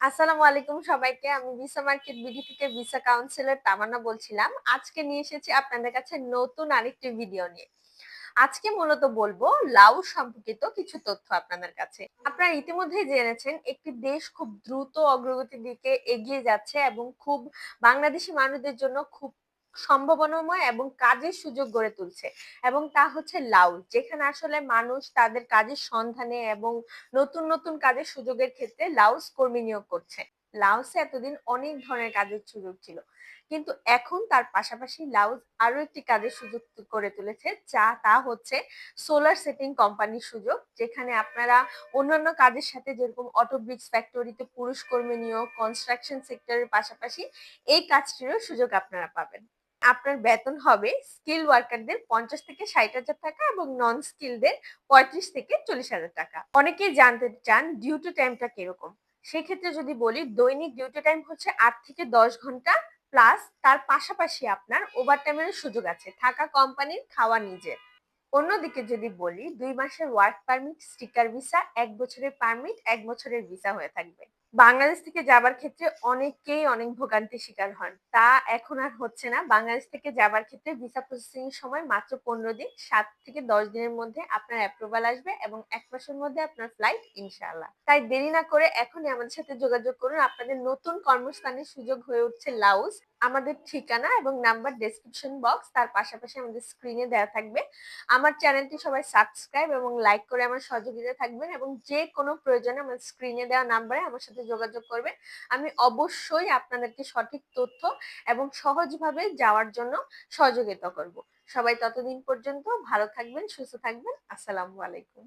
আসসালামু আলাইকুম সবাইকে। আমি ভিসা মার্কেট বিডি থেকে ভিসা কাউন্সিলর তামান্না বলছিলাম। আজকে নিয়ে এসেছি আপনাদের কাছে নতুন আরেকটি ভিডিও নিয়ে। আজকে মূলত বলব লাউ সম্পর্কিত কিছু তথ্য আপনাদের কাছে। আপনারা ইতিমধ্যেই জেনেছেন, একটি দেশ খুব দ্রুত অগ্রগতির দিকে এগিয়ে যাচ্ছে এবং খুব বাংলাদেশি মানুষদের জন্য খুব সম্ভাবনাময় এবং কাজের সুযোগ গড়ে তুলছে। এবং তা হচ্ছে লাউস যেখানে আসলে মানুষ তাদের কাজের সন্ধানে এবং নতুন নতুন কাজের সুযোগের ক্ষেত্রে লাউস কর্মী নিয়োগ করছে। লাউসে এতদিন অনেক ধরনের কাজের সুযোগ ছিল। কিন্তু এখন তার পাশাপাশি লাউজ আরও একটি কাজের সুযোগ করে তুলেছে, যা তা হচ্ছে সোলার সেটিং কোম্পানির সুযোগ, যেখানে আপনারা অন্যান্য কাজের সাথে যেরকম অটো ব্রিক্স ফ্যাক্টরিতে পুরুষ কর্মী নিয়োগ, কনস্ট্রাকশন সেক্টরের পাশাপাশি এই কাজটিরও সুযোগ আপনারা পাবেন। আপনার বেতন হবে স্কিল ওয়ার্কারদের পঞ্চাশ থেকে ষাট হাজার টাকা এবং নন স্কিলদের পঁয়ত্রিশ থেকে চল্লিশ হাজার টাকা। অনেকেই জানতে চান ডিউটি টাইমটা কীরকম। সেক্ষেত্রে যদি বলি, দৈনিক ডিউটি টাইম হচ্ছে আট থেকে দশ ঘণ্টা প্লাস তার পাশাপাশি আপনার ওভারটাইমের সুযোগ আছে, থাকা কোম্পানির খাওয়া নিজের। অন্যদিকে যদি বলি, দুই মাসের ওয়ার্ক পারমিট স্টিকার ভিসা এক বছরের পারমিট এক বছরের ভিসা হয়ে থাকবে। বাংলাদেশ থেকে যাবার ক্ষেত্রে অনেকেই অনেক ভোগান্তির শিকার হন। তা এখন আর হচ্ছে না। বাংলাদেশ থেকে যাবার ক্ষেত্রে ভিসা প্রসেসিং সময় মাত্র পনেরো দিন, সাত থেকে দশ দিনের মধ্যে আপনার অ্যাপ্রুভাল আসবে এবং এক মাসের মধ্যে আপনার ফ্লাইট ইনশাআল্লাহ। তাই দেরি না করে এখনই আমাদের সাথে যোগাযোগ করুন। আপনাদের নতুন কর্মস্থানের সুযোগ হয়ে উঠছে লাউস আমাদের ঠিকানা এবং নাম্বার ডেসক্রিপশন বক্স তার পাশাপাশি আমাদের স্ক্রিনে দেওয়া থাকবে। আমার চ্যানেলটি সবাই সাবস্ক্রাইব এবং লাইক করে আমার সহযোগিতা থাকবেন এবং যে কোনো প্রয়োজনে আমার স্ক্রিনে দেওয়া নাম্বারে আমার সাথে যোগাযোগ করবেন। আমি অবশ্যই আপনাদেরকে সঠিক তথ্য এবং সহজভাবে যাওয়ার জন্য সহযোগিতা করব। সবাই ততদিন পর্যন্ত ভালো থাকবেন, সুস্থ থাকবেন। আসসালামু আলাইকুম।